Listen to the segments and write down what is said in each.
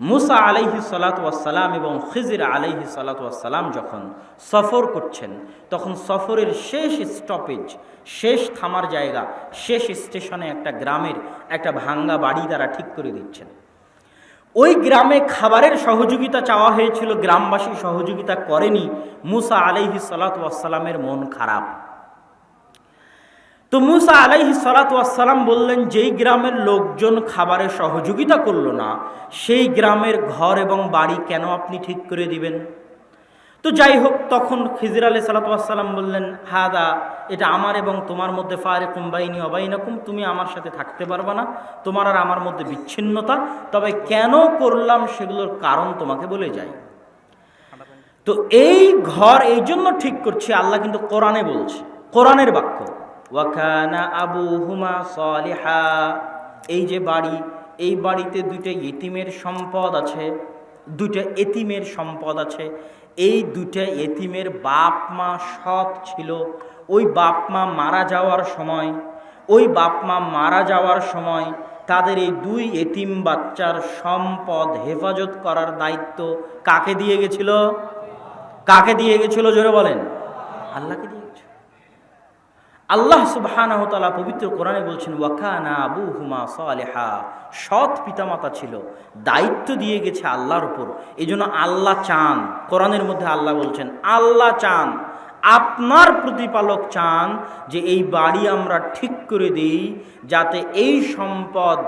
মুসা আলাইহি সালাতাম এবং খিজির আলাইহি সালাতাম যখন সফর করছেন, তখন সফরের শেষ স্টপেজ শেষ থামার জায়গা, শেষ স্টেশনে একটা গ্রামের একটা ভাঙ্গা বাড়ি তারা ঠিক করে দিচ্ছেন। ওই গ্রামে খাবারের সহযোগিতা চাওয়া হয়েছিল, গ্রামবাসী সহযোগিতা করেনি, মুসা আলাইহি সালাতামের মন খারাপ। তো মুসা আলাইহি সালাতাম বললেন, যেই গ্রামের লোকজন খাবারে সহযোগিতা করল না, সেই গ্রামের ঘর এবং বাড়ি কেন আপনি ঠিক করে দিবেন? তো যাই হোক, তখন খিজির আলি সালাতাম বললেন, হাদা, এটা আমার এবং তোমার মধ্যে ফারে কুম্বাইনি অবাইনাকুম তুমি আমার সাথে থাকতে পারবে না, তোমার আর আমার মধ্যে বিচ্ছিন্নতা। তবে কেন করলাম সেগুলোর কারণ তোমাকে বলে যাই। তো এই ঘর এই জন্য ঠিক করছে, আল্লাহ কিন্তু কোরআনে বলছে, কোরআনের বাক্য। ওয়াকানা আবু হুমা সলিহা। এই যে বাড়ি, এই বাড়িতে দুইটা ইতিমের সম্পদ আছে, দুইটা এতিমের সম্পদ আছে। এই দুইটা এতিমের বাপ মা সৎ ছিল। ওই বাপ মা মারা যাওয়ার সময়, ওই বাপ মা মারা যাওয়ার সময় তাদের এই দুই এতিম বাচ্চার সম্পদ হেফাজত করার দায়িত্ব কাকে দিয়ে গেছিল? কাকে দিয়ে গেছিল? জোরে বলেন। আল্লাহকে দিয়ে গেছিল। আল্লাহ তাআলা পবিত্র কোরআনে বলছেন ওয়াকানা আবু হুমা সালেহা। সৎ পিতামাতা ছিল, দায়িত্ব দিয়ে গেছে আল্লাহর উপর। এই জন্য আল্লাহ চান। কোরআনের মধ্যে আল্লাহ বলছেন, আল্লাহ চান, আপনার প্রতিপালক চান যে এই বাড়ি আমরা ঠিক করে দিই, যাতে এই সম্পদ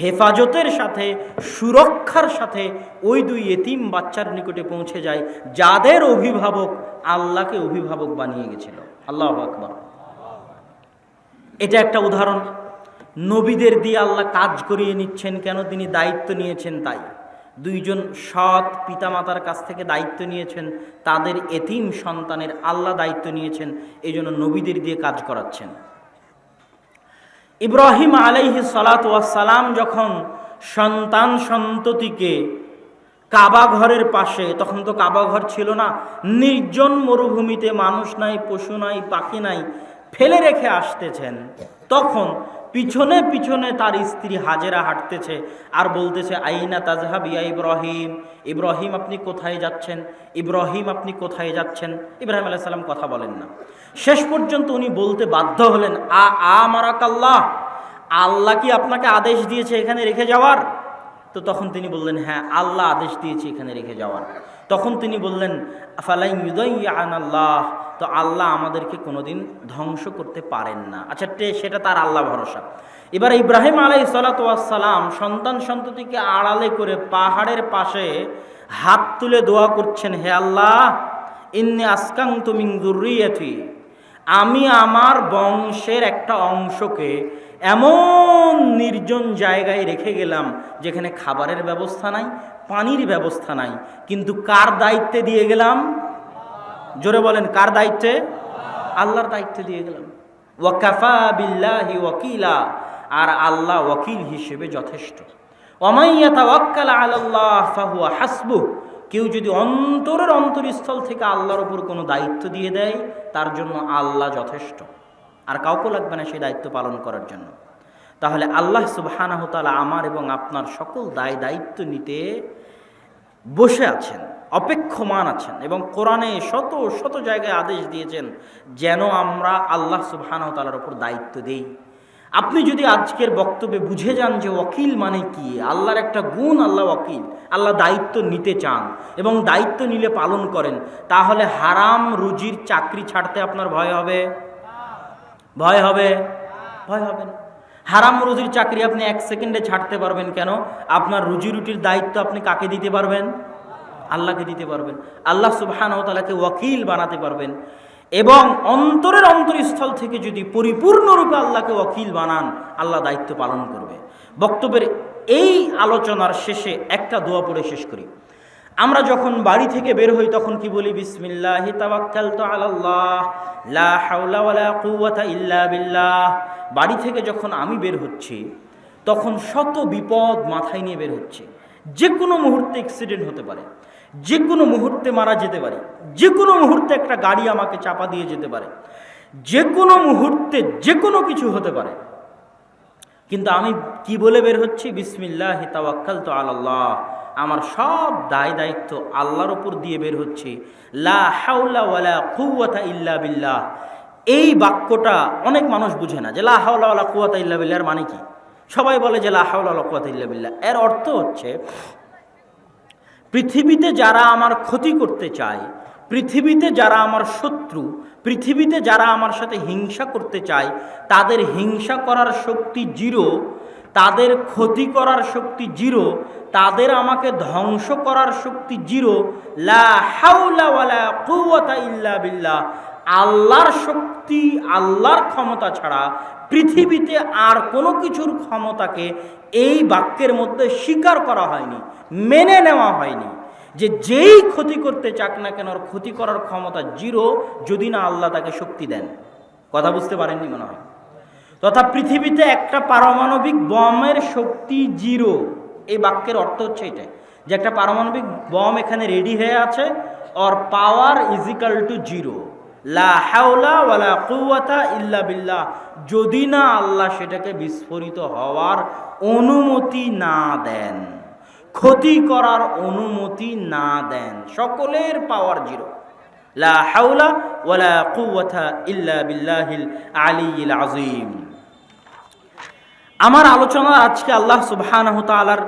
হেফাজতের সাথে, সুরক্ষার সাথে ওই দুই এতিম বাচ্চার নিকটে পৌঁছে যায়, যাদের অভিভাবক আল্লাহকে অভিভাবক বানিয়ে গেছিল। আল্লাহ আকবর। এটা একটা উদাহরণ। নবীদের দিয়ে আল্লাহ কাজ করিয়ে নিচ্ছেন কেন? তিনি দায়িত্ব নিয়েছেন তাই। দুইজন সৎ পিতামাতার কাছ থেকে দায়িত্ব নিয়েছেন। তাদের এতিম সন্তানের আল্লাহ দায়িত্ব নিয়েছেন। এই জন্য নবীদের দিয়ে কাজ করাচ্ছেন। ইব্রাহিম আলাইহি সালাম যখন সন্তান সন্ততিকে কাবা ঘরের পাশে, তখন তো কাবা ঘর ছিল না, নির্জন মরুভূমিতে মানুষ নাই, পশু নাই, পাখি নাই ফেলে রেখে আসতেছেন, তখন পিছনে পিছনে তার স্ত্রী হাজেরা হাঁটতেছে আর বলতেছে, আইনা তাজহাব ইয়া ইব্রাহিম ইব্রাহিম আপনি কোথায় যাচ্ছেন? ইব্রাহিম আপনি কোথায় যাচ্ছেন? ইব্রাহিম আলাইহিস সালাম কথা বলেন না। শেষ পর্যন্ত উনি বলতে বাধ্য হলেন, আ আ, মারাকাল্লাহ, আল্লাহ কি আপনাকে আদেশ দিয়েছে এখানে রেখে যাওয়ার? তো তখন তিনি বললেন হ্যাঁ আল্লাহ আদেশ দিয়েছে এখানে রেখে যাওয়ার। তখন তিনি বললেন ফালাই আল্লাহ? তো আল্লাহ আমাদেরকে কোনোদিন ধ্বংস করতে পারেন না। আচ্ছা সেটা তার আল্লাহ ভরসা। এবার ইব্রাহিম আলাই সালাতাম সন্তান সন্ততিকে আড়ালে করে পাহাড়ের পাশে হাত তুলে দোয়া করছেন, হে আল্লাহ, ইন্নি আসকাং তুমি দুর্রিয়াথি আমি আমার বংশের একটা অংশকে এমন নির্জন জায়গায় রেখে গেলাম যেখানে খাবারের ব্যবস্থা নাই, পানির ব্যবস্থা নাই। কিন্তু কার দায়িত্বে দিয়ে গেলাম? জোরে বলেন, কার দায়িত্বে? আল্লাহর দায়িত্বে দিয়ে গেলাম। ওয়াকাফা বিল্লাহি ওয়াকিলা, আর আল্লাহ ওয়াকিল হিসেবে যথেষ্ট। হাসবু, কেউ যদি অন্তরের অন্তরস্থল থেকে আল্লাহর ওপর কোনো দায়িত্ব দিয়ে দেয়, তার জন্য আল্লাহ যথেষ্ট। আর কাউকে লাগবে না সেই দায়িত্ব পালন করার জন্য। তাহলে আল্লাহ সুবাহানাহতালা আমার এবং আপনার সকল দায় দায়িত্ব নিতে বসে আছেন, অপেক্ষমান আছেন এবং কোরআনে শত শত জায়গায় আদেশ দিয়েছেন যেন আমরা আল্লাহ সুবাহানতালার ওপর দায়িত্ব দেই। আপনি যদি আজকের বক্তব্যে বুঝে যান যে ওকিল মানে কি? আল্লাহর একটা গুণ আল্লাহ ওকিল আল্লাহ দায়িত্ব নিতে চান এবং দায়িত্ব নিলে পালন করেন, তাহলে হারাম রুজির চাকরি ছাড়তে আপনার ভয় হবে? ভয় হবে? ভয় হবে না। হারাম রুজির চাকরি আপনি এক সেকেন্ডে ছাড়তে পারবেন কেন? আপনার রুজি রুটির দায়িত্ব আপনি কাকে দিতে পারবেন? আল্লাহকে দিতে পারবেন। আল্লাহ সুবহান ও তালাকে ওয়াকিল বানাতে পারবেন। এবং অন্তরের অন্তরস্থল থেকে যদি পরিপূর্ণরূপে আল্লাহকে ওয়াকিল বানান, আল্লাহ দায়িত্ব পালন করবে। বক্তব্যের এই আলোচনার শেষে একটা দোয়া পড়ে শেষ করি। আমরা যখন বাড়ি থেকে বের হই, তখন কি বলি? বিসমিল্লাহ আলাল্লাহ, লা ইল্লা বিল্লাহ। বাড়ি থেকে যখন আমি বের হচ্ছি, তখন শত বিপদ মাথায় নিয়ে বের হচ্ছে। যে কোনো মুহূর্তে অ্যাক্সিডেন্ট হতে পারে যে কোনো মুহূর্তে মারা যেতে পারে যে কোনো মুহূর্তে একটা গাড়ি আমাকে চাপা দিয়ে যেতে পারে যে কোনো মুহূর্তে যে কোনো কিছু হতে পারে। কিন্তু আমি কি বলে বের হচ্ছি? বিসমিল্লাহ তাওয়াক্কাল তো আল্লাহ আমার সব দায় দায়িত্ব আল্লাহর ওপর দিয়ে বের হচ্ছে। লা হাওলা ওয়ালা কুওয়াতা ইল্লা বিল্লাহ। এই বাক্যটা অনেক মানুষ বুঝে না যে লা হাওলা ওয়ালা কুওয়াতা ইল্লা বিল্লাহর মানে কি? সবাই বলে যে লা হাওলা ওয়ালা কুওয়াতা ইল্লা বিল্লাহ। এর অর্থ হচ্ছে, পৃথিবীতে যারা আমার ক্ষতি করতে চায়, পৃথিবীতে যারা আমার শত্রু, পৃথিবীতে যারা আমার সাথে হিংসা করতে চায়, তাদের হিংসা করার শক্তি জিরো। তাদের ক্ষতি করার শক্তি জিরো, তাদের আমাকে ধ্বংস করার শক্তি জিরো। ইল্লা আল্লাহর শক্তি, আল্লাহর ক্ষমতা ছাড়া পৃথিবীতে আর কোনো কিছুর ক্ষমতাকে এই বাক্যের মধ্যে স্বীকার করা হয়নি, মেনে নেওয়া হয়নি যে যেই ক্ষতি করতে চাক না কেন ক্ষতি করার ক্ষমতা জিরো, যদি না আল্লাহ তাকে শক্তি দেন। কথা বুঝতে পারেননি মনে হয়? তথা পৃথিবীতে একটা পারমাণবিক বমের শক্তি জিরো। এই বাক্যের অর্থ হচ্ছে এটাই যে একটা পারমাণবিক বম এখানে রেডি হয়ে আছে অর পাওয়ার ইজিক্যাল টু জিরো লা হাওলা ইল্লা বিল্লাহ। যদি না আল্লাহ সেটাকে বিস্ফোরিত হওয়ার অনুমতি না দেন, ক্ষতি করার অনুমতি না দেন, সকলের পাওয়ার জিরো লা হাওলা ওয়ালা কুওয়াতা ইল্লা বিল্লাহিল আলিয়িল আযীম। আমার আলোচনা আজকে আল্লাহ তাআলার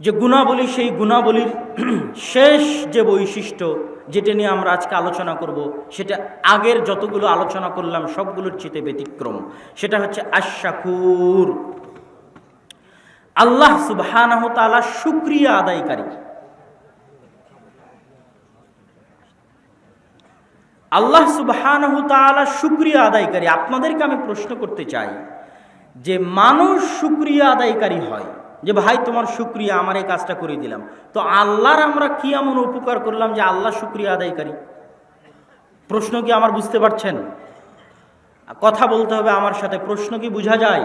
যে গুণাবলী, সেই গুণাবলীর শেষ যে বৈশিষ্ট্য যেটা নিয়ে আমরা আজকে আলোচনা করব, সেটা আগের যতগুলো আলোচনা করলাম, সবগুলোর চিতে ব্যতিক্রম। সেটা হচ্ছে আশাকুর আল্লাহ সুবহানাহু তাআলা শুকরিয়া আদায়কারী। আল্লাহ সুবহানাহু তাআলা শুকরিয়া আদায়কারী। আপনাদেরকে আমি প্রশ্ন করতে চাই যে মানুষ শুকরিয়া আদায়কারী হয়, যে ভাই তোমার শুক্রিয়া, আমার এই কাজটা করে দিলাম। তো আল্লাহর আমরা কি এমন উপকার করলাম যে আল্লাহ শুক্রিয়া আদায়কারী? প্রশ্ন কি আমার বুঝতে পারছেন? কথা বলতে হবে আমার সাথে, প্রশ্ন কি বোঝা যায়?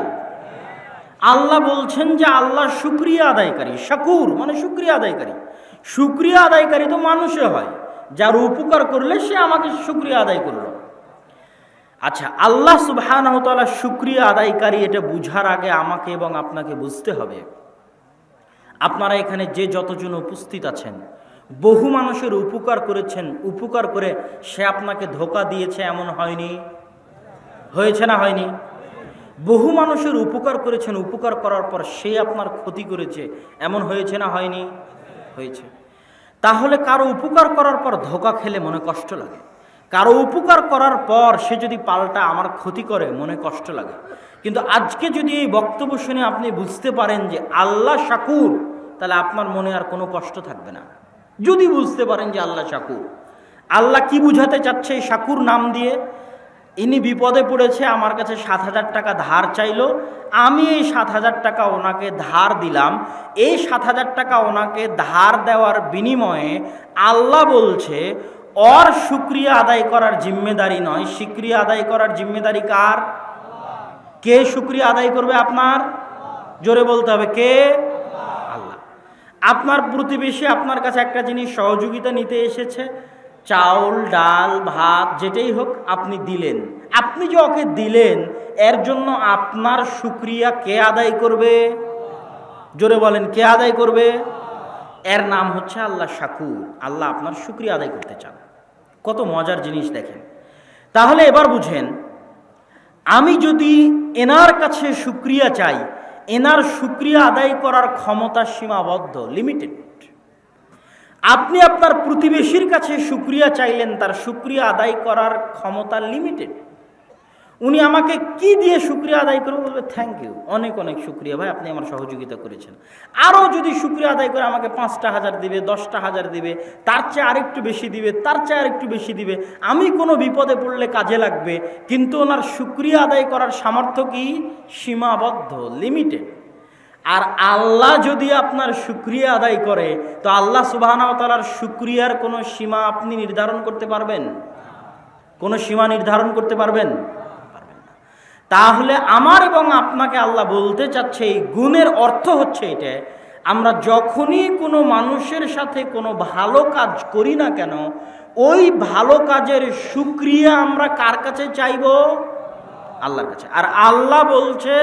আল্লাহ বলছেন যে আল্লাহ শুক্রিয়া আদায়কারী, শাকুর মানে শুক্রিয়া আদায়কারী। শুক্রিয়া আদায়কারী তো মানুষে হয়, যার উপকার করলে সে আমাকে শুক্রিয়া আদায় করল। আচ্ছা আল্লাহ সুবহানাহু তাআলা শুক্রিয়া আদায়কারী এটা বুঝার আগে আমাকে এবং আপনাকে বুঝতে হবে। আপনারা এখানে যে যতজন উপস্থিত আছেন, বহু মানুষের উপকার করেছেন, উপকার করে সে আপনাকে ধোকা দিয়েছে, এমন হয়নি? হয়েছে না হয়নি? বহু মানুষের উপকার করেছেন, উপকার করার পর সে আপনার ক্ষতি করেছে, এমন হয়েছে না হয়নি? হয়েছে। তাহলে কারও উপকার করার পর ধোকা খেলে মনে কষ্ট লাগে। কারও উপকার করার পর সে যদি পাল্টা আমার ক্ষতি করে, মনে কষ্ট লাগে। কিন্তু আজকে যদি এই বক্তব্য শুনে আপনি বুঝতে পারেন যে আল্লাহ শাকুর তাহলে আপনার মনে আর কোনো কষ্ট থাকবে না। যদি বুঝতে পারেন যে আল্লাহ শাকুর আল্লাহ কি বুঝাতে চাচ্ছে এই শাকুর নাম দিয়ে? ইনি বিপদে পড়েছে, আমার কাছে সাত হাজার টাকা ধার চাইলো। আমি এই সাত হাজার টাকা ওনাকে ধার দিলাম। এই সাত হাজার টাকা ওনাকে ধার দেওয়ার বিনিময়ে আল্লাহ বলছে অর শুক্রিয়া আদায় করার জিম্মেদারি নয়। শুক্রিয়া আদায় করার জিম্মেদারি কার? কে শুক্রিয়া আদায় করবে আপনার? জোরে বলতে হবে, কে? আল্লাহ। আপনার প্রতিবেশী আপনার কাছে একটা জিনিস সহযোগিতা নিতে এসেছে। চাউল, ডাল, ভাত, যেটাই হোক আপনি দিলেন। আপনি যে ওকে দিলেন, এর জন্য আপনার শুক্রিয়া কে আদায় করবে? জোরে বলেন, কে আদায় করবে? এর নাম হচ্ছে আল্লাহ শাকুর। আল্লাহ আপনার শুক্রিয়া আদায় করতে চান। কত মজার জিনিস দেখেন। তাহলে এবার বুঝেন, আমি যদি এনার কাছে শুক্রিয়া চাই, এনার শুক্রিয়া আদায় করার ক্ষমতা সীমাবদ্ধ লিমিটেড আপনি আপনার প্রতিবেশীর কাছে শুক্রিয়া চাইলেন, তার শুক্রিয়া আদায় করার ক্ষমতা লিমিটেড উনি আমাকে কি দিয়ে শুক্রিয়া আদায় করবে বলবে থ্যাংক ইউ অনেক অনেক শুক্রিয়া ভাই, আপনি আমার সহযোগিতা করেছেন। আরও যদি শুক্রিয়া আদায় করে আমাকে পাঁচটা হাজার দিবে, দশটা হাজার দিবে, তার চেয়ে আরেকটু বেশি দিবে, তার চেয়ে আরেকটু বেশি দিবে, আমি কোনো বিপদে পড়লে কাজে লাগবে, কিন্তু ওনার শুক্রিয়া আদায় করার সামর্থ্য কি? সীমাবদ্ধ লিমিটেড আর আল্লাহ যদি আপনার শুক্রিয়া আদায় করে, তো আল্লাহ সুবাহর শুক্রিয়ার কোনো সীমা আপনি নির্ধারণ করতে পারবেন? কোনো সীমা নির্ধারণ করতে পারবেন? তাহলে আমার এবং আপনাকে আল্লাহ বলতে চাচ্ছে, এই গুণের অর্থ হচ্ছে এটা, আমরা যখনই কোনো মানুষের সাথে কোনো ভালো কাজ করি না কেন, ওই ভালো কাজের সুক্রিয়া আমরা কার কাছে চাইব আল্লাহর কাছে আর আল্লাহ বলছে,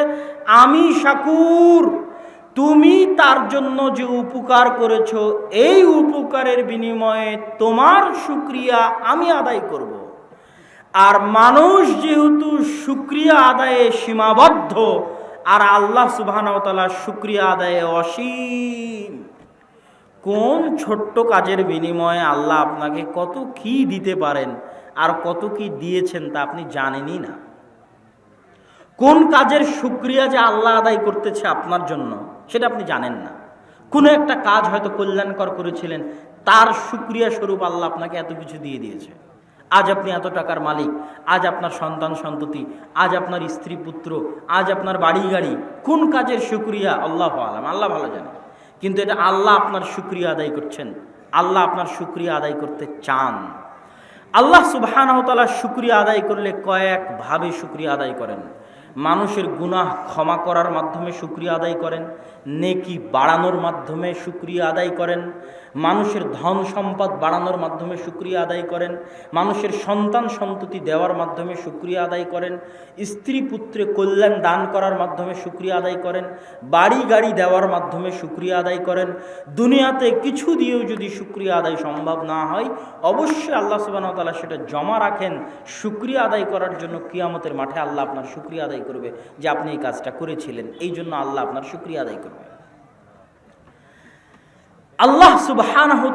আমি শাকুর তুমি তার জন্য যে উপকার করেছ, এই উপকারের বিনিময়ে তোমার শুক্রিয়া আমি আদায় করব। আর মানুষ যেহেতু শুক্রিয়া আদায়ে সীমাবদ্ধ, আর আল্লাহ সুবাহানতালা শুক্রিয়া আদায়ে অসীম, কোন ছোট্ট কাজের বিনিময়ে আল্লাহ আপনাকে কত কি দিতে পারেন আর কত কি দিয়েছেন তা আপনি জানেনই না। কোন কাজের সুক্রিয়া যে আল্লাহ আদায় করতেছে আপনার জন্য, সেটা আপনি জানেন না। কোনো একটা কাজ হয়তো কল্যাণকর করেছিলেন, তার সুক্রিয়া স্বরূপ আল্লাহ আপনাকে এত কিছু দিয়ে দিয়েছে। আজ আপনি এত টাকার মালিক, আজ আপনার সন্তান সন্ততি, আজ আপনার স্ত্রী পুত্র, আজ আপনার বাড়ি গাড়ি, কোন কাজের সুক্রিয়া আল্লাহ আলাম, আল্লাহ ভালো জানে। কিন্তু এটা আল্লাহ আপনার সুক্রিয়া আদায় করছেন। আল্লাহ আপনার সুক্রিয়া আদায় করতে চান। আল্লাহ সুবাহানহতালা শুক্রিয়া আদায় করলে কয়েকভাবে শুক্রিয়া আদায় করেন। মানুষের গুনাহ ক্ষমা করার মাধ্যমে শুক্রিয়া আদায় করেন, নেকি বাড়ানোর মাধ্যমে শুক্রিয়া আদায় করেন। মানুষের ধন সম্পদ বাড়ানোর মাধ্যমে শুক্রিয়া আদায় করেন, মানুষের সন্তান সন্ততি দেওয়ার মাধ্যমে শুক্রিয়া আদায় করেন, স্ত্রী পুত্রে কল্যাণ দান করার মাধ্যমে শুক্রিয়া আদায় করেন, বাড়ি গাড়ি দেওয়ার মাধ্যমে শুক্রিয়া আদায় করেন, দুনিয়াতে কিছু দিয়েও যদি শুক্রিয়া আদায় সম্ভব না হয়, অবশ্যই আল্লাহ সুবাহতালা সেটা জমা রাখেন। শুক্রিয়া আদায় করার জন্য কিয়ামতের মাঠে আল্লাহ আপনার শুক্রিয়া আদায় করবে যে আপনি এই কাজটা করেছিলেন, এই জন্য আল্লাহ আপনার শুক্রিয়া আদায় করবে। আল্লাহ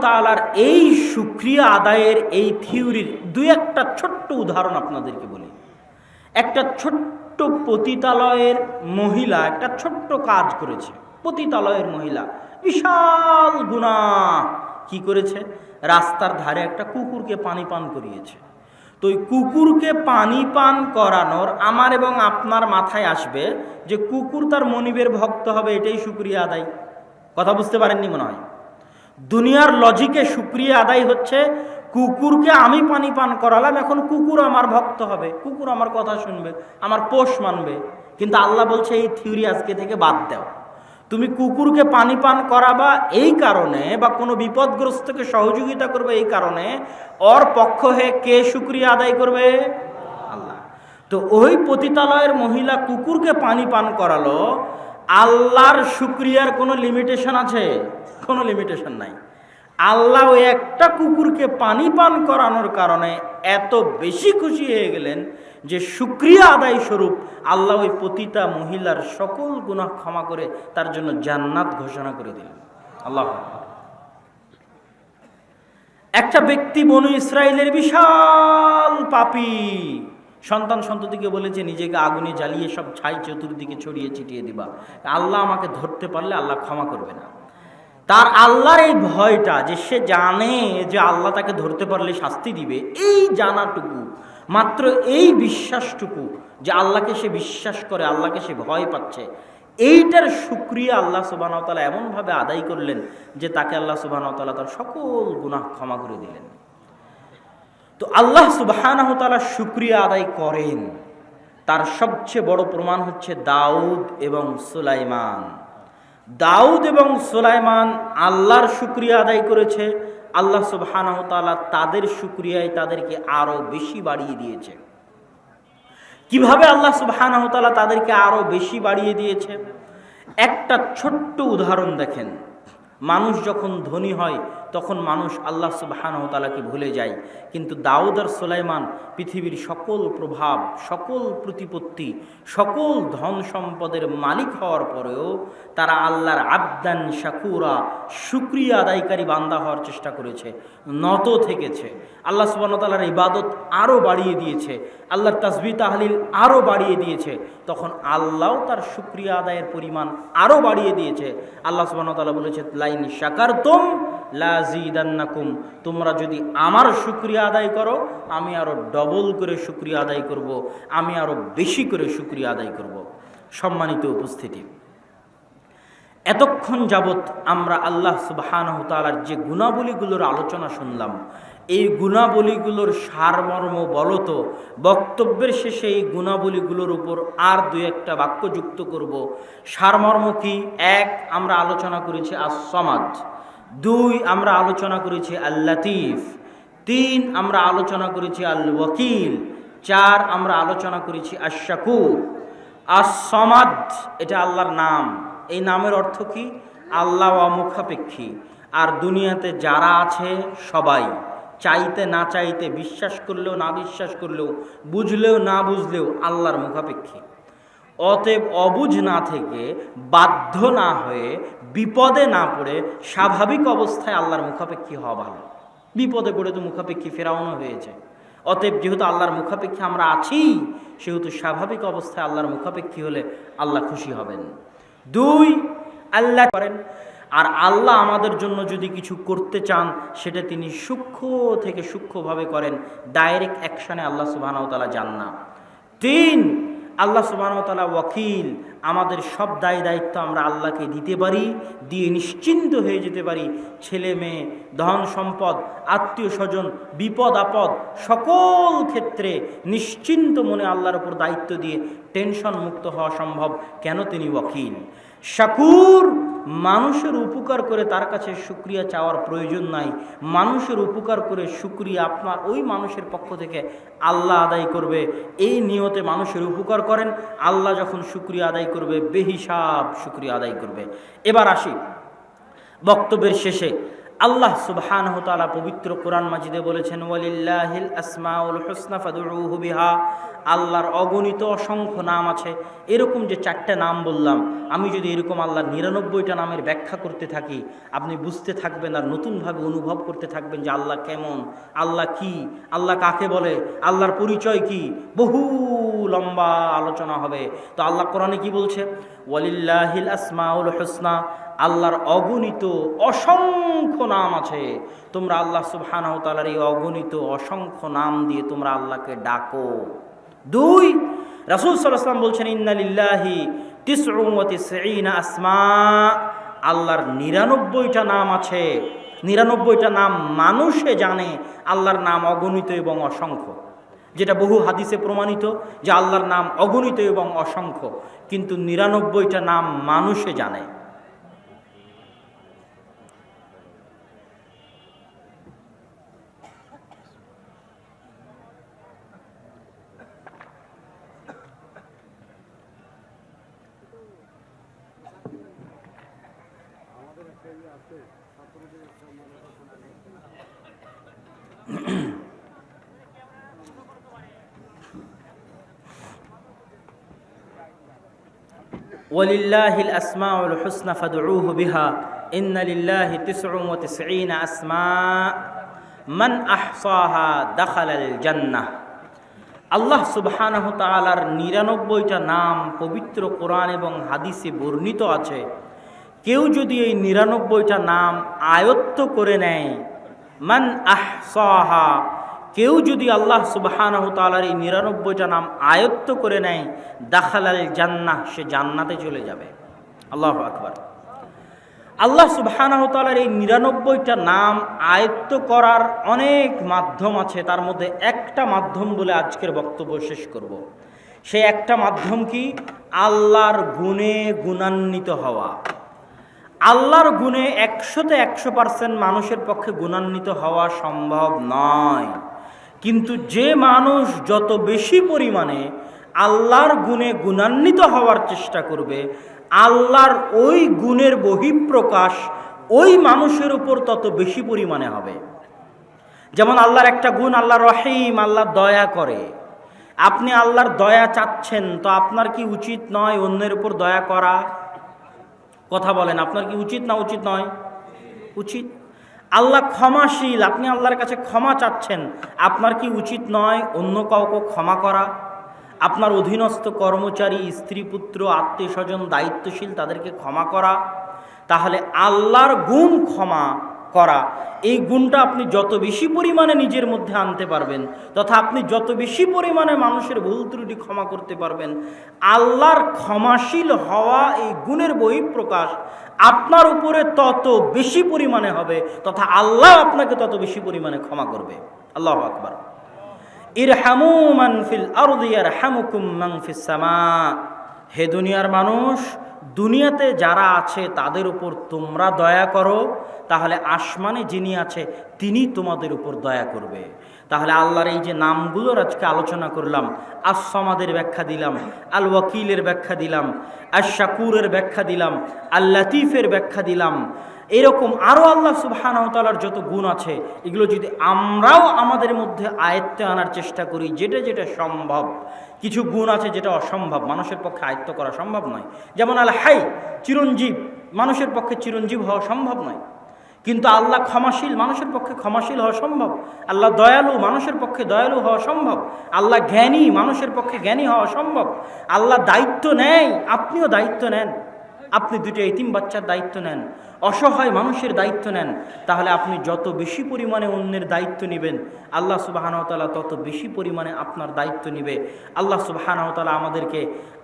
তাআলার এই শুক্রিয়া আদায়ের এই থিওরির দুই একটা ছোট্ট উদাহরণ আপনাদেরকে বলি। একটা ছোট্ট পতিতালয়ের মহিলা একটা ছোট্ট কাজ করেছে। পতিতালয়ের মহিলা বিশাল গুণা কি করেছে? রাস্তার ধারে একটা কুকুরকে পানি পান করিয়েছে। তো ওই কুকুরকে পানি পান করানোর আমার এবং আপনার মাথায় আসবে যে কুকুর তার মনিবের ভক্ত হবে, এটাই শুক্রিয়া আদায়। কথা বুঝতে পারেননি মনে হয়? দুনিয়ার লজিকে সুক্রিয়া আদায় হচ্ছে, কুকুরকে আমি পানি পান করালাম, এখন কুকুর আমার ভক্ত হবে, কুকুর আমার কথা শুনবে, আমার পোষ মানবে। কিন্তু আল্লাহ বলছে, এই থিওরি আজকে থেকে বাদ দাও। তুমি কুকুরকে পানি পান করাবা এই কারণে বা কোনো বিপদগ্রস্তকে সহযোগিতা করবে এই কারণে ওর পক্ষ হয়ে কে সুক্রিয়া আদায় করবে? আল্লাহ। তো ওই পতিতালয়ের মহিলা কুকুরকে পানি পান করালো আল্লাহর শুক্রিয়ার কোনো লিমিটেশন আছে? কোনো লিমিটেশন নাই। আল্লাহ ওই একটা কুকুরকে পানি পান করানোর কারণে এত বেশি খুশি হয়ে গেলেন যে শুক্রিয়া আদায় স্বরূপ আল্লাহ ওই পতিতা মহিলার সকল গুনাহ ক্ষমা করে তার জন্য জান্নাত ঘোষণা করে দিলেন। আল্লাহ একটা ব্যক্তি বনু ইসরায়েলের বিশাল পাপী সন্তান সন্ততিকে বলেছে নিজেকে আগুনে জ্বালিয়ে সব ছাই চতুর্দিকে ছড়িয়ে ছিটিয়ে দিবা। আল্লাহ আমাকে ধরতে পারলে আল্লাহ ক্ষমা করবে না। তার আল্লাহর এই ভয়টা যে, সে জানে যে, আল্লাহ তাকে ধরতে পারলে শাস্তি দিবে, এই জানাটুকু, মাত্র এই বিশ্বাসটুকু যে, আল্লাহকে সে বিশ্বাস করে, আল্লাহকে সে ভয় পাচ্ছে, এইটার সুক্রিয়া আল্লাহ সুবাহতালা এমনভাবে আদায় করলেন যে, তাকে আল্লাহ সুবাহতালা তার সকল গুনাহ ক্ষমা করে দিলেন। তো আল্লাহ সুবাহানহতালা শুক্রিয়া আদায় করেন। তার সবচেয়ে বড় প্রমাণ হচ্ছে দাউদ এবং সুলাইমান। দাউদ এবং সুলাইমান আল্লাহর শুক্রিয়া আদায় করেছে, আল্লাহ সুবাহানহতালা তাদের শুক্রিয়ায় তাদেরকে আরও বেশি বাড়িয়ে দিয়েছে। কীভাবে আল্লাহ সুবাহানহতালা তাদেরকে আরও বেশি বাড়িয়ে দিয়েছে? একটা ছোট্ট উদাহরণ দেখেন। মানুষ যখন ধনী হয় তখন মানুষ আল্লাহ সুবাহানহতালাকে ভুলে যায়। কিন্তু দাউদ আর সোলাইমান পৃথিবীর সকল প্রভাব, সকল প্রতিপত্তি, সকল ধন সম্পদের মালিক হওয়ার পরেও তারা আল্লাহর আবদান শাকুরা সুক্রিয়া আদায়কারী বান্দা হওয়ার চেষ্টা করেছে, নত থেকেছে। আল্লাহ সুবাহতালার ইবাদত আরও বাড়িয়ে দিয়েছে, আল্লাহর তাসবি তাহলিল আরও বাড়িয়ে দিয়েছে। তখন আল্লাহ তার সুক্রিয়া আদায়ের পরিমাণ আরও বাড়িয়ে দিয়েছে। আল্লাহ সুবাহতালা বলেছে, লাইন শাকার তোম লাজিদান্নাকুম তোমরা যদি আমার শুক্রিয়া আদায় করো, আমি আরও ডবল করে শুক্রিয়া আদায় করব। আমি আরও বেশি করে শুক্রিয়া আদায় করব। সম্মানিত উপস্থিতি এতক্ষণ যাবৎ আমরা আল্লাহ সুবাহানহ তালার যে গুণাবলীগুলোর আলোচনা শুনলাম, এই গুণাবলীগুলোর সারমর্ম বলত বক্তব্যের শেষে এই গুণাবলীগুলোর উপর আর দু একটা বাক্য যুক্ত করব সারমর্ম কি এক, আমরা আলোচনা করেছি আস সমাজ দুই আমরা আলোচনা করেছি আল লতিফ, তিন আমরা আলোচনা করেছি আল ওয়াকিল, চার আমরা আলোচনা করেছি আশাকুর আস সমাদ, এটা আল্লাহর নাম। এই নামের অর্থ কি? আল্লাহ অমুখাপেক্ষী। আর দুনিয়াতে যারা আছে, সবাই। চাইতে না চাইতে, বিশ্বাস করলেও, না বিশ্বাস করলেও, বুঝলেও, না বুঝলেও আল্লাহর মুখাপেক্ষী। অতএব অবুঝ না থেকে, বাধ্য না হয়ে বিপদে না পড়ে স্বাভাবিক অবস্থায় আল্লাহর মুখাপেক্ষী হওয়া ভালো। বিপদে পড়ে তো মুখাপেক্ষী ফেরাউনও হয়েছে। অতএব যেহেতু আল্লাহর মুখাপেক্ষী আমরা আছি, সেহেতু স্বাভাবিক অবস্থায় আল্লাহর মুখাপেক্ষী হলে আল্লাহ খুশি হবেন। দুই, আল্লাহ করেন। আর আল্লাহ আমাদের জন্য যদি কিছু করতে চান, সেটা তিনি সূক্ষ্ম থেকে সূক্ষ্মভাবে করেন। ডাইরেক্ট অ্যাকশনে আল্লাহ সুবাহতালা যান না তিন, আল্লাহ সুবাহতালা ওয়াকিল। আমাদের সব দায় দায়িত্ব আমরা আল্লাহকে দিতে পারি, দিয়ে নিশ্চিন্ত হয়ে যেতে পারি। ছেলে মেয়ে, ধন সম্পদ, আত্মীয় স্বজন, বিপদ আপদ, সকল ক্ষেত্রে নিশ্চিন্ত মনে আল্লাহর উপর দায়িত্ব দিয়ে টেনশন মুক্ত হওয়া সম্ভব। কেন তিনি ওয়াকিল? শাকুর মানুষের উপকার করে তার কাছে সুক্রিয়া চাওয়ার প্রয়োজন নাই। মানুষের উপকার করে সুক্রিয়া আপনার ওই মানুষের পক্ষ থেকে আল্লাহ আদায় করবে। এই নিয়তে মানুষের উপকার করেন। আল্লাহ যখন সুক্রিয়া আদায় করবে, বেহিসাব সুক্রিয়া আদায় করবে। এবার আসি বক্তব্যের শেষে। আল্লাহ সুবহান তাআলা পবিত্র কোরআন মাজিদে বলেছেন, ওয়ালিল্লাহিল আসমাউল হুসনা ফাদউহু বিহা। আল্লাহর অগণিত অসংখ্য নাম আছে। এরকম যে চারটে নাম বললাম, আমি যদি এরকম আল্লাহর নিরানব্বইটা নামের ব্যাখ্যা করতে থাকি, আপনি বুঝতে থাকবেন আর নতুনভাবে অনুভব করতে থাকবেন যে আল্লাহ কেমন, আল্লাহ কি, আল্লাহ কাকে বলে, আল্লাহর পরিচয় কি, বহু লম্বা আলোচনা হবে। তো আল্লাহ কোরআনে কি বলছে? ওয়ালিল্লাহিল আসমাউল হুসনা, আল্লাহর অগণিত অসংখ্য নাম আছে। তোমরা আল্লাহ সুবহানাহু তাআলার এই অগণিত অসংখ্য নাম দিয়ে তোমরা আল্লাহকে ডাকো। দুই, রাসূল ওয়াসাল্লাম বলছেন, ইন্নালিল্লাহি তিসউন ওয়া তিসঈনা আসমা আল্লাহর নিরানব্বইটা নাম আছে। নিরানব্বইটা নাম মানুষে জানে, আল্লাহর নাম অগণিত এবং অসংখ্য। যেটা বহু হাদিসে প্রমাণিত যে আল্লাহর নাম অগণিত এবং অসংখ্য, কিন্তু নিরানব্বইটা নাম মানুষে জানে। ওয়ালিল্লাহিল আসমাউল হুসনা ফাদউহু বিহা ইন্না লিল্লাহি তিসউম ওয়া তিসঈনা আসমা, মান আহসাহা দাখালাল জান্নাহ। আল্লাহ সুবহানাহু তাআলার 99টা নাম পবিত্র কোরআন এবং হাদিসে বর্ণিত আছে। কেউ যদি এই নিরানব্বইটা নাম আয়ত্ত করে নেয়, মান আহসাহা কেউ যদি আল্লাহ সুবহানাহু তাআলার এই নিরানব্বইটা নাম আয়ত্ত করে নেয়, দাখালাল জান্নাহ, সে জান্নাতে চলে যাবে। আল্লাহ আকবার। আল্লাহ সুবহানাহু তাআলার এই নিরানব্বইটা নাম আয়ত্ত করার অনেক মাধ্যম আছে। তার মধ্যে একটা মাধ্যম বলে আজকের বক্তব্য শেষ করব। সে একটা মাধ্যম কি? আল্লাহর গুণে গুণান্বিত হওয়া। আল্লাহর গুণে একশোতে একশো পার্সেন্ট মানুষের পক্ষে গুণান্বিত হওয়া সম্ভব নয়। কিন্তু যে মানুষ যত বেশি পরিমাণে আল্লাহর গুণে গুণান্বিত হওয়ার চেষ্টা করবে, আল্লাহর ওই গুণের বহিঃপ্রকাশ ওই মানুষের উপর তত বেশি পরিমাণে হবে। যেমন আল্লাহর একটা গুণ আল্লাহ রহিম আল্লাহ দয়া করে। আপনি আল্লাহর দয়া চাচ্ছেন, তো আপনার কি উচিত নয় অন্যের উপর দয়া করা? কথা বলেন, আপনার কি উচিত না উচিত নয়? উচিত। আল্লাহ ক্ষমাশীল, আপনি আল্লাহর কাছে ক্ষমা চাচ্ছেন। আপনার কি উচিত নয় অন্য কাউকে ক্ষমা করা? আপনার অধীনস্থ কর্মচারী, স্ত্রী, পুত্র, আত্মীয় স্বজন, দায়িত্বশীল তাদেরকে ক্ষমা করা। তাহলে আল্লাহর গুণ ক্ষমা করা, এই গুণটা আপনি যত বেশি পরিমাণে নিজের মধ্যে আনতে পারবেন, তথা আপনি যত বেশি পরিমাণে মানুষের ভুল ত্রুটি ক্ষমা করতে পারবেন, আল্লাহর ক্ষমাশীল হওয়া এই গুণের বহিঃপ্রকাশ আপনার উপরে তত বেশি পরিমাণে হবে, তথা আল্লাহ আপনাকে তত বেশি পরিমাণে ক্ষমা করবে। আল্লাহ আকবার। ইরহামু মান ফিল আরদি, ইয়ারহামুকুম মান ফিস সামা। হে দুনিয়ার মানুষ দুনিয়াতে যারা আছে তাদের উপর তোমরা দয়া করো, তাহলে আসমানে যিনি আছে তিনি তোমাদের উপর দয়া করবে। তাহলে আল্লাহর এই যে নামগুলোর আজকে আলোচনা করলাম আসমাদের ব্যাখ্যা দিলাম আল ওয়াকিলের ব্যাখ্যা দিলাম আশ শাকুরের ব্যাখ্যা দিলাম আল লাতিফের ব্যাখ্যা দিলাম এরকম আরও আল্লাহ সুবহানাহু যত গুণ আছে, এগুলো যদি আমরাও আমাদের মধ্যে আয়ত্তে আনার চেষ্টা করি, যেটা যেটা সম্ভব। কিছু গুণ আছে যেটা অসম্ভব, মানুষের পক্ষে আয়ত্ত করা সম্ভব নয়। যেমন আল হাই, চিরঞ্জীব, মানুষের পক্ষে চিরঞ্জীব হওয়া সম্ভব নয়। কিন্তু আল্লাহ ক্ষমাশীল, মানুষের পক্ষে ক্ষমাশীল হওয়া সম্ভব। আল্লাহ দয়ালু, মানুষের পক্ষে দয়ালু হওয়া সম্ভব। আল্লাহ জ্ঞানী, মানুষের পক্ষে জ্ঞানী হওয়া সম্ভব। আল্লাহ দায়িত্ব নেয়, আপনিও দায়িত্ব নেন। আপনি দুটো এতিম বাচ্চার দায়িত্ব নেন। অসহায় মানুষের দায়িত্ব নেন, তাহলে আপনি যত বেশি পরিমাণে অন্যের দায়িত্ব নেবেন, আল্লাহ সুবাহানতালা তত বেশি পরিমাণে আপনার দায়িত্ব নেবে। আল্লাহ সুবাহানতালা আমাদেরকে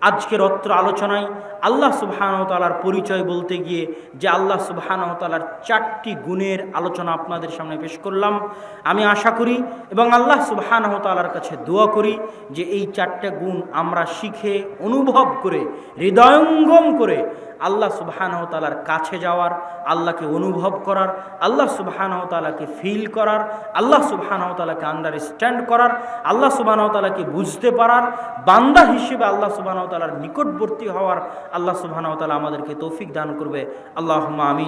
আজকের অত্র আলোচনায় আল্লাহ সুবাহানতালার পরিচয় বলতে গিয়ে যে আল্লাহ সুবাহানতালার চারটি গুণের আলোচনা আপনাদের সামনে পেশ করলাম। আমি আশা করি এবং আল্লাহ সুবাহানতালার কাছে দোয়া করি যে এই চারটে গুণ আমরা শিখে, অনুভব করে, হৃদয়ঙ্গম করে আল্লাহ সুবাহানহ তালার কাছে যাওয়ার আল্লাহকে অনুভব করার, আল্লাহ সুবাহানহ তালাকে ফিল করার, আল্লাহ সুবাহানহ তালাকে আন্ডারস্ট্যান্ড করার, আল্লাহ সুবাহানহ তালাকে বুঝতে পারার, বান্দা হিসেবে আল্লাহ সুবাহানহ তালার নিকটবর্তী হওয়ার আল্লাহ সুবাহানহ তালা আমাদেরকে তৌফিক দান করবে। আল্লাহ আমিন।